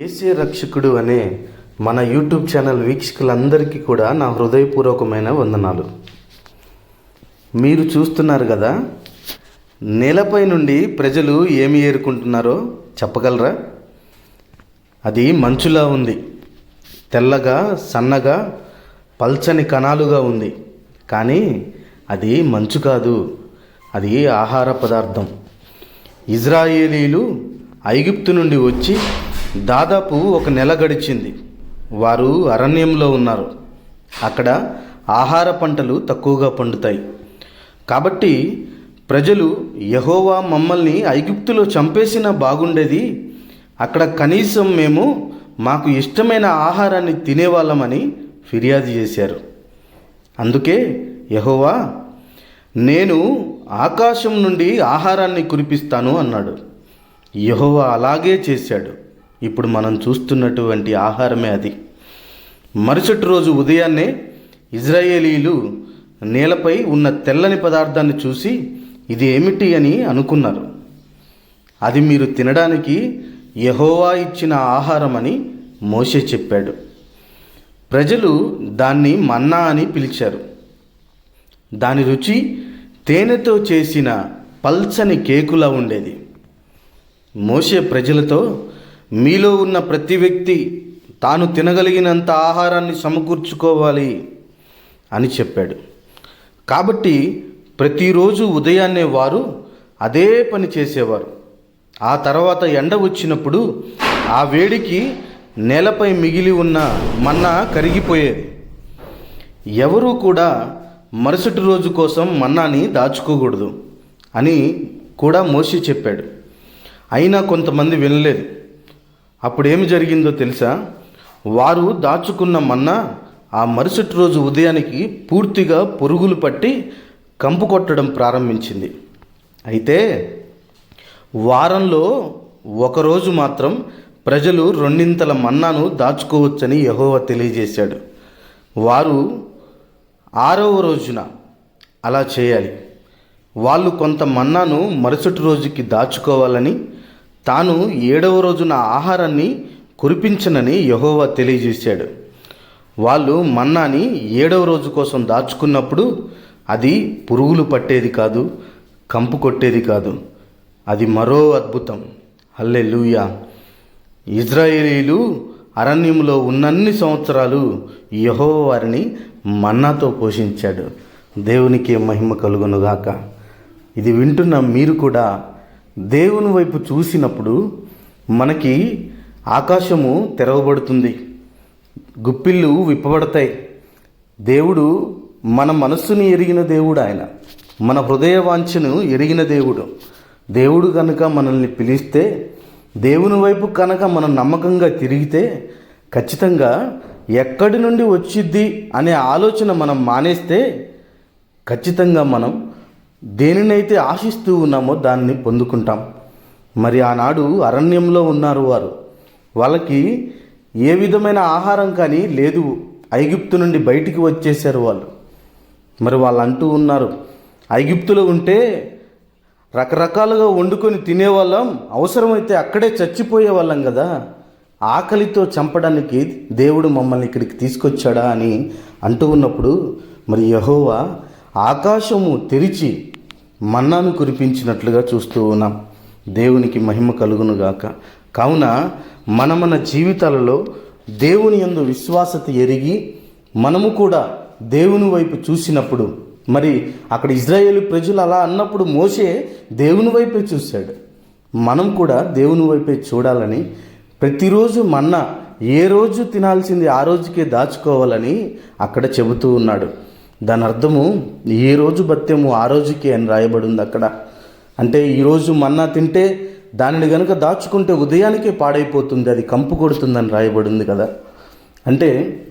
దేశీయ రక్షకుడు అనే మన యూట్యూబ్ ఛానల్ వీక్షకులందరికీ కూడా నా హృదయపూర్వకమైన వందనాలు. మీరు చూస్తున్నారు కదా నేలపై నుండి ప్రజలు ఏమి ఏరుకుంటున్నారో చెప్పగలరా? అది మంచులా ఉంది తెల్లగా సన్నగా పల్చని కణాలుగా ఉంది. కానీ అది మంచు కాదు అది ఆహార పదార్థం. ఇజ్రాయేలీలు ఐగుప్తు నుండి వచ్చి దాదాపు ఒక నెల గడిచింది. వారు అరణ్యంలో ఉన్నారు. అక్కడ ఆహార పంటలు తక్కువగా పండుతాయి. కాబట్టి ప్రజలు యహోవా మమ్మల్ని ఐగుప్తులో చంపేసినా బాగుండేది. అక్కడ కనీసం మేము మాకు ఇష్టమైన ఆహారాన్ని తినేవాళ్ళమని ఫిర్యాదు చేశారు. అందుకే యహోవా నేను ఆకాశం నుండి ఆహారాన్ని కురిపిస్తాను అన్నాడు. యహోవా అలాగే చేశాడు. ఇప్పుడు మనం చూస్తున్నటువంటి ఆహారమే అది. మరుసటి రోజు ఉదయాన్నే ఇజ్రాయేలీలు నేలపై ఉన్న తెల్లని పదార్థాన్ని చూసి ఇది ఏమిటి అని అనుకున్నారు. అది మీరు తినడానికి యహోవా ఇచ్చిన ఆహారం అని మోషే చెప్పాడు. ప్రజలు దాన్ని మన్నా అని పిలిచారు. దాని రుచి తేనెతో చేసిన పల్చని కేకులా ఉండేది. మోసే ప్రజలతో మీలో ఉన్న ప్రతి వ్యక్తి తాను తినగలిగినంత ఆహారాన్ని సమకూర్చుకోవాలి అని చెప్పాడు. కాబట్టి ప్రతిరోజు ఉదయాన్నే వారు అదే పని చేసేవారు. ఆ తర్వాత ఎండ వచ్చినప్పుడు ఆ వేడికి నేలపై మిగిలి ఉన్న మన్నా కరిగిపోయేది. ఎవరూ కూడా మరుసటి రోజు కోసం మన్నాని దాచుకోకూడదు అని కూడా మోసి చెప్పాడు. అయినా కొంతమంది వినలేదు. అప్పుడు ఏమి జరిగిందో తెలుసా? వారు దాచుకున్న మన్నా ఆ మరుసటి రోజు ఉదయానికి పూర్తిగా పురుగులు పట్టి కంపు కొట్టడం ప్రారంభించింది. అయితే వారంలో ఒకరోజు మాత్రం ప్రజలు రెండింతల మన్నాను దాచుకోవచ్చని యహోవ తెలియజేశాడు. వారు ఆరవ రోజున అలా చేయాలి. వాళ్ళు కొంత మన్నాను మరుసటి రోజుకి దాచుకోవాలని తాను ఏడవ రోజున ఆహారాన్ని కురిపించనని యహోవా తెలియజేశాడు. వాళ్ళు మన్నాని ఏడవ రోజు కోసం దాచుకున్నప్పుడు అది పురుగులు పట్టేది కాదు కంపు కొట్టేది కాదు. అది మరో అద్భుతం. అల్లె లూయా ఇజ్రాయేలీలు అరణ్యంలో ఉన్నన్ని సంవత్సరాలు యహో వారిని మన్నాతో పోషించాడు. దేవునికి మహిమ కలుగునుగాక. ఇది వింటున్న మీరు కూడా దేవుని వైపు చూసినప్పుడు మనకి ఆకాశము తెరవబడుతుంది. గుప్పిళ్ళు విప్పబడతాయి. దేవుడు మన మనస్సుని ఎరిగిన దేవుడు ఆయన. మన హృదయ వాంఛను ఎరిగిన దేవుడు. దేవుడు కనుక మనల్ని పిలిస్తే దేవుని వైపు కనుక మనం నమ్మకంగా తిరిగితే ఖచ్చితంగా ఎక్కడి నుండి వచ్చిద్ది అనే ఆలోచన మనం మానేస్తే ఖచ్చితంగా మనం దేనినైతే ఆశిస్తూ ఉన్నామో దాన్ని పొందుకుంటాం. మరి ఆనాడు అరణ్యంలో ఉన్నారు వారు. వాళ్ళకి ఏ విధమైన ఆహారం కానీ లేదు. ఐగుప్తు నుండి బయటికి వచ్చేసారు వాళ్ళు. మరి వాళ్ళు అంటూ ఉన్నారు. ఐగుప్తులో ఉంటే రకరకాలుగా వండుకొని తినేవాళ్ళం. అవసరమైతే అక్కడే చచ్చిపోయే వాళ్ళం కదా. ఆకలితో చంపడానికి దేవుడు మమ్మల్ని ఇక్కడికి తీసుకొచ్చాడా అని అంటూ ఉన్నప్పుడు మరి యహోవా ఆకాశము తెరిచి మన్నాను కురిపించినట్లుగా చూస్తూ ఉన్నాం. దేవునికి మహిమ కలుగునుగాక కావున మన మన జీవితాలలో దేవుని యందు విశ్వాసత ఎరిగి మనము కూడా దేవుని వైపు చూసినప్పుడు మరి అక్కడ ఇజ్రాయేల్ ప్రజలు అలా అన్నప్పుడు మోసే దేవుని వైపే చూశాడు. మనం కూడా దేవుని వైపే చూడాలని ప్రతిరోజు మన్న ఏ రోజు తినాల్సింది ఆ రోజుకే దాచుకోవాలని అక్కడ చెబుతూ ఉన్నాడు. దాని అర్థము ఏ రోజు బత్యము ఆ రోజుకి అని రాయబడి ఉంది అక్కడ. అంటే ఈరోజు మన్నా తింటే దానిని గనుక దాచుకుంటే ఉదయానికే పాడైపోతుంది అది కంపు కొడుతుందని రాయబడింది కదా. అంటే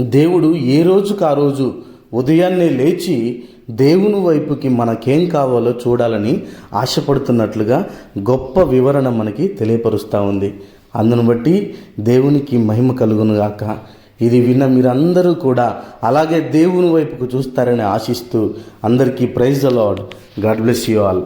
దేవుడు ఏ రోజుకు ఆ రోజు ఉదయాన్నే లేచి దేవుని వైపుకి మనకేం కావాలో చూడాలని ఆశపడుతున్నట్లుగా గొప్ప వివరణ మనకి తెలియపరుస్తూ ఉంది. అందును బట్టి దేవునికి మహిమ కలుగునుగాక. ఇది విన్న మీరందరూ కూడా అలాగే దేవుని వైపుకు చూస్తారని ఆశిస్తూ అందరికీ ప్రైజ్ అలాడ్ గాడ్ బ్లెస్ యూ ఆల్.